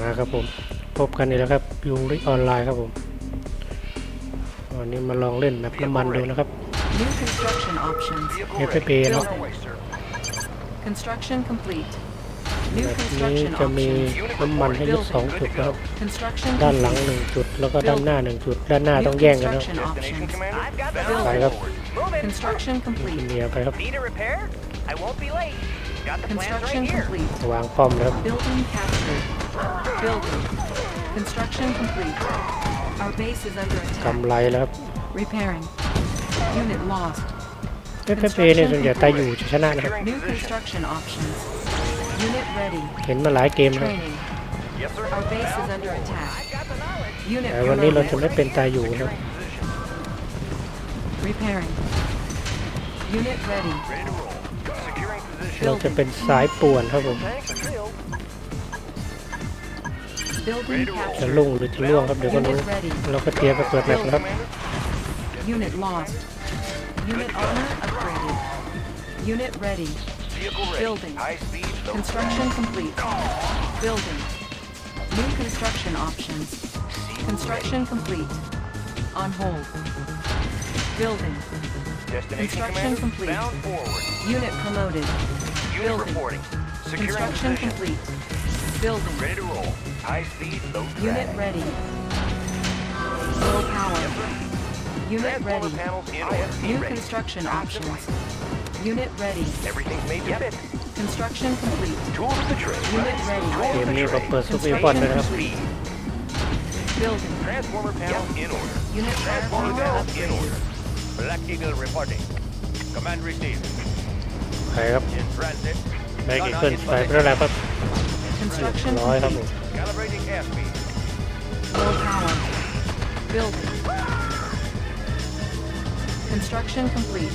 มาครับผมพบกันอีกแล้วครับยูริออนไลน์ครับผมวันนี้มาลองเล่นแบบน้ำมันดูนะครับเอฟเนาะนี้จะมีน้ำมันให้ลูกสองจุดครับด้านหลังหนึ่งจุดแล้วก็ด้านหน้าหนึ่งจุดด้านหน้าต้องแย่งกันนะไปครับเมียไปครับวางฟอมครับกำไรแล้วเพเปเนี่ยส่วนใหญ่ตายอยู่ชนะนะครับเห็นมาหลายเกมแล้ววันนี้เราจะไม่เป็นตายอยู่นะเราจะเป็นสายป่วนครับผม Building Unit lost. Unit upgraded. Unit ready. Building. Construction complete. Building. New construction options. Construction complete. On hold. Building. Construction complete. Unit promoted. Unit reporting. Construction complete. Building. Ready to roll. High speed, low drag. Unit ready. Low power. Unit ready. New construction options. Unit ready. Everything's made to fit. Construction complete. Tools of the trade. Unit ready. Tools of the trade. Construction Building. Transformer panel in order. Unit Transformer panel in order. Black Eagle reporting. Command received. Hi, up. In transit. Black Eagle 5แล้วนะครับ Construction complete. Calibrating airspeed. power. Building. Construction complete.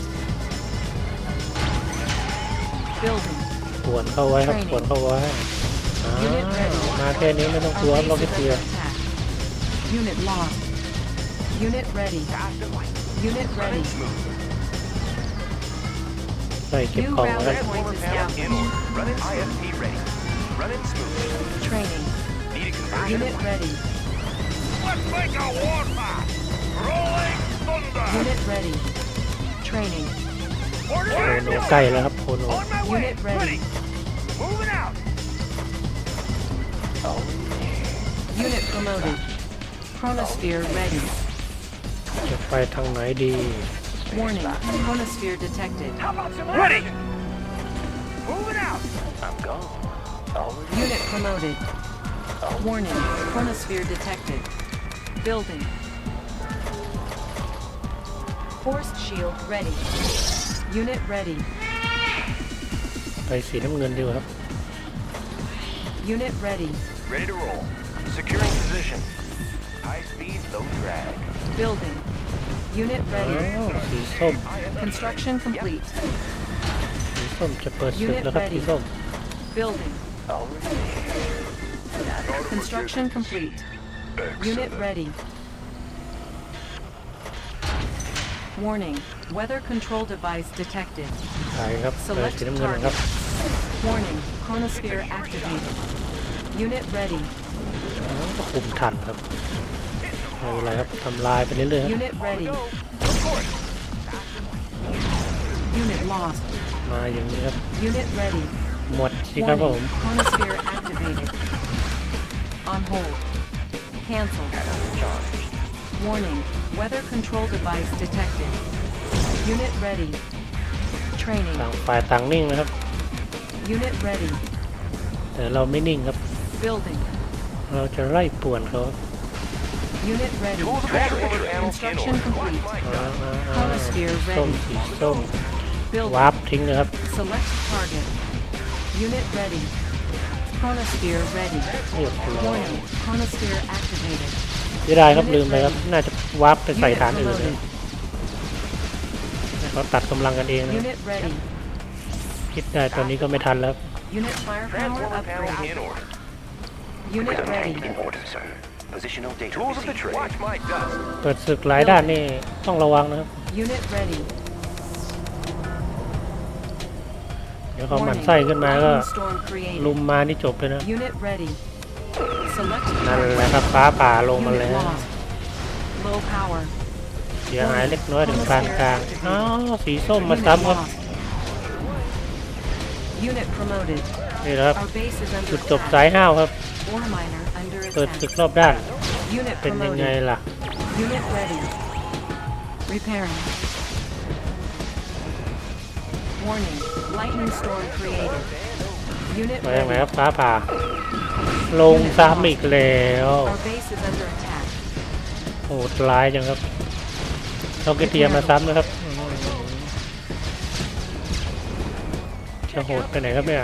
Building. ปวดเข้าไว้ครับปวดเข้าไว้อ้าวมาแค่นี้ไม่ต้องกลัวล็อกเกียร์ Unit lost. Unit ready. Unit ready. ใส่เก็บของแล้ว Running smooth. Training. Unit ready. Let's make a war map. Rolling thunder. Unit ready. Training. Order โคโนใกล้แล้วครับ โคโน oh On my way. Unit ready. Moving out. Unit promoted. Chronosphere ready. จะไปทางไหนดี Warning. Chronosphere detected. Ready. Moving out. I'm gone. Already. Unit promoted. Warning, chronosphere detected. Building. Force shield ready. Unit ready. ไปสีน้ำเงินดีกว่าครับ Unit ready. Ready to roll. Securing position. High speed, low drag. Building. Unit ready. วสีส้ม Construction complete. สีส้มจะเปิดศึกแล้วครับสีส้ม Building. Already. Construction complete. Excellent. Unit ready. Warning. Weather control device detected. Select target. Warning. Chronosphere activated. Unit ready. คุมทันครับเอาอะไรครับทำลายไปเรื่อยๆ Unit ready. Unit ready. หมดสิครับผม Chronosphere activated hold. Cancel. Warning, weather control device detected. Unit ready. Training. ต่างฝ่ายต่างนิ่งนะครับ Unit ready. แต่เราไม่นิ่งครับ Building. เราจะไล่ป่วนเขา Unit ready. Construction complete. อ่าอ่าอ่า ready. สีส้ม Building. Select target. Unit ready. Chronosphere ready. Chronosphere activated. ยี่ได้ครับลืมไปครับน่าจะวาร์ปไปใส่ฐานอื่นเขาตัดกำลังกันเองคิดได้ตอนนี้ก็ไม่ทันแล้วเปิดศึกหลายด้านนี่ต้องระวังนะครับแล้วก็หมันไส้ขึ้นมาก็ลุมมานี่จบเลยนะนั่นแหละครับฟ้าป่าลงมาแล้วเสียหายเล็กน้อยถึงกลางกลางอ้าวสีส้มมาซ้ำครับนี่ครับจุดจบสายห้าวครับเปิดศึกรอบด้าน เป็นยังไงล่ะไปยังไงครับฟ้าผ่า ลงซ้ำอีกแล้ว โหดร้ายจังครับต้องเตรียมมาซ้ำนะครับจะโหดไปไหนครับเนี่ย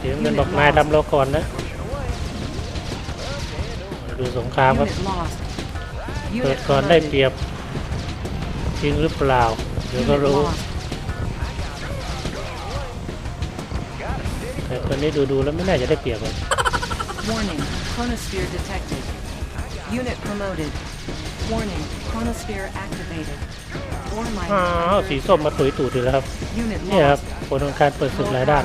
เดี๋ยวเงินบอกนายดำโลก่อนนะดูสงครามครับเปิดก่อนได้เปรียบจริงหรือเปล่า เดี๋ยวก็รู้แต่ตอนนี้ดูๆแล้วไม่น่าจะได้เปรียบเลย w a r n อ๋อสีส้มมาตุยตูดอีกแล้วครับนี่ครับผลของการเปิดสุดหลายด้าน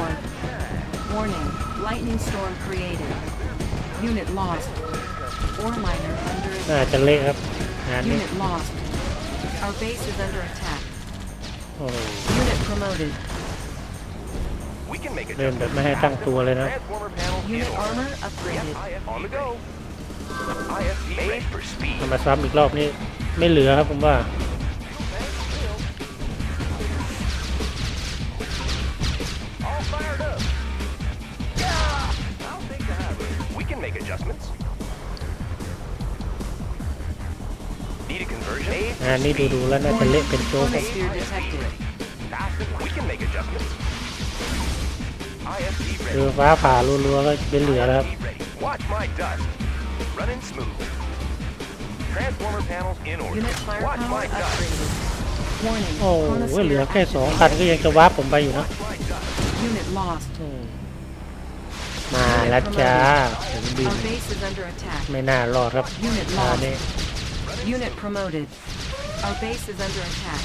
น่าจะเละครับงานนี้ Our base is under attack. Oh. Unit promoted. We can make a เล่นแบบไม่ให้ตั้งตัวเลยนะ Unit armor upgraded. on the go. IFE We can make adjustments. อันนี่ดูๆแล้วน่าจะเละเป็นโจ๊กคือฟ้าผ่ารัวๆก็เป็นเหลือแล้วครับโอ้เหลือแค่สองคันก็ยังจะว้าผมไปอยู่นะ มาแล้วจ้าผมบิน ไม่น่ารอดครับมาเนี่ Unit promoted. Our base is under attack.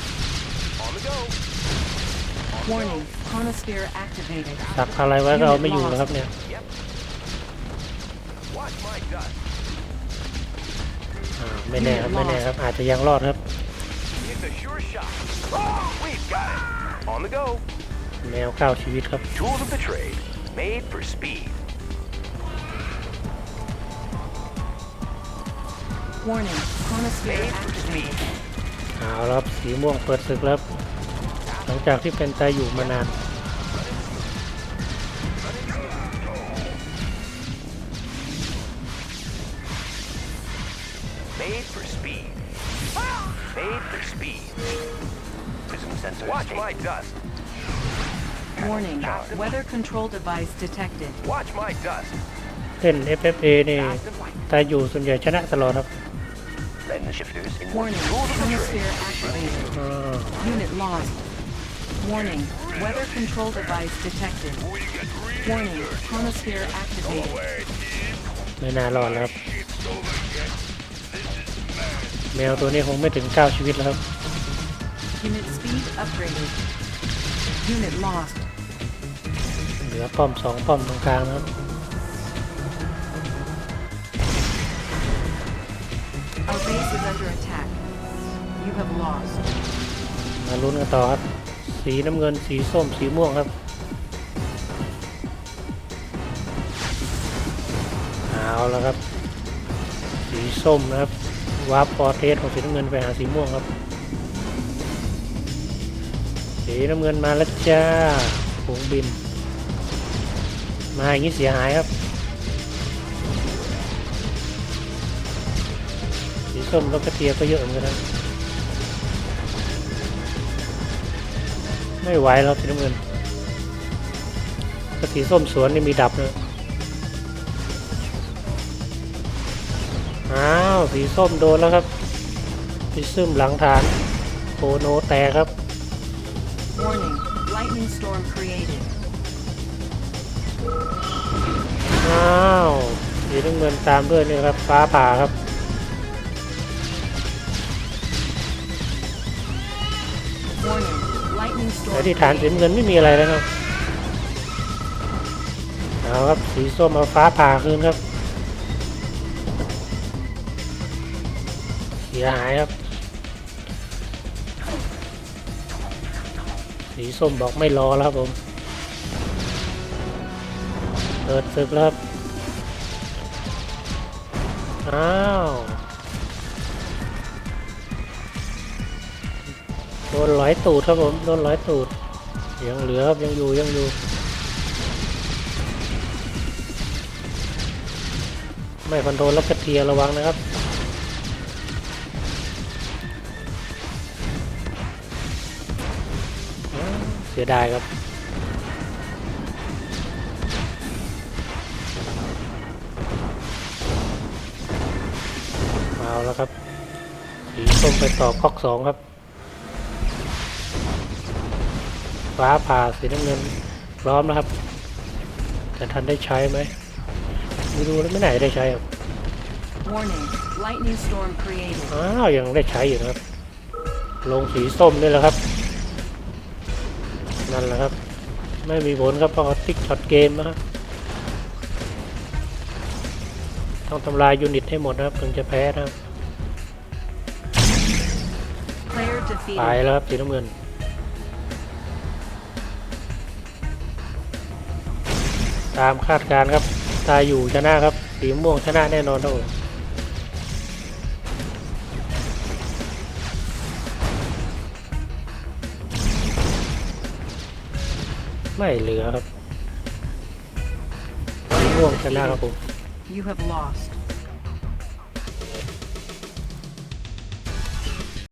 On the go. Warning, chronosphere activated. สับอะไรไว้ก็เอาไม่อยู่นะครับเนี่ย Yep. Watch my gut. อ่าไม่แน่ครับไม่แน่ครับอาจจะยังรอดครับ Warning, chronosphere activated. เอาละครับสีม่วงเปิดศึกแล้วหลังจากที่เป็นใจอยู่มานาน Made for speed. Made for speed. Prism sensor. Watch my dust. Warning, weather control device detected. Watch my dust. เล่น FFA นี่ตายอยู่ส่วนใหญ่ชนะตลอดครับ shifters in Warning. Hemisphere activated. Unit lost. Warning. Weather control device detected. Warning. Chronosphere activated. ไม่น่ารอดแล้วครับแมวตัวนี้คงไม่ถึง 9 ชีวิตแล้วครับ Unit speed upgraded. Unit lost. เหลือป้อมสองป้อมตรงกลางนะครับ Obey มาลุ้นกันต่อครับ สีน้ำเงิน สีส้ม สีม่วงครับ เอาแล้วครับ สีส้มนะครับวาร์ปพอเทสของสีน้ำเงินไปหาสีม่วงครับ สีน้ำเงินมาแล้วจ้าผงบิน มาอย่างนี้เสียหายครับส้มรถกระเทียก็เยอะเหมือนกัน ไม่ไหวแล้วพีน้ำเงินกระสีส้มสวนนี่มีดับเลยอ้าว สีส้มโดนแล้วครับ พิซึมหลังฐานโคโนแตกครับ อ้าวสีน้ำเงินตามด้วยนี่ครับ ฟ้าผ่าครับ่ที่ฐานสีเงินไม่มีอะไรแล้วครับ เอาครับ สีส้มเอาฟ้าผ่าคืนครับ เสียหายครับ สีส้มบอกไม่รอแล้วครับผม เปิดศึกแล้วครับอ้าวโดนร้อยตูดครับผมโดนร้อยตูดยังเหลือครับยังอยู่ยังอยู่ ไม่คอนโทรลแล้วกระเทียระวังนะครับ เสียดายครับเอาแล้วครับผีส้มไปต่อคอกสองครับฟ้าผ่าสีน้ำเงินพร้อมนะครับแต่ทันได้ใช้ไหมดูรูแล้วไม่ไหนได้ใช้ครับอ้าวยังได้ใช้อยู่นะครับลงสีส้มนี่แหละครับนั่นแหละครับ ไม่มีผลครับเพราะติ๊กช็อตเกมนะครับต้องทำลายยูนิตให้หมดนะครับถึงจะแพ้นะครับไปแล้วครับสีน้ำเงินตามคาดการครับ ตายอยู่ชนะครับสีม่วงชนะแน่นอนครับผมไม่เหลือครับสีม่วงชนะครับผม You have lost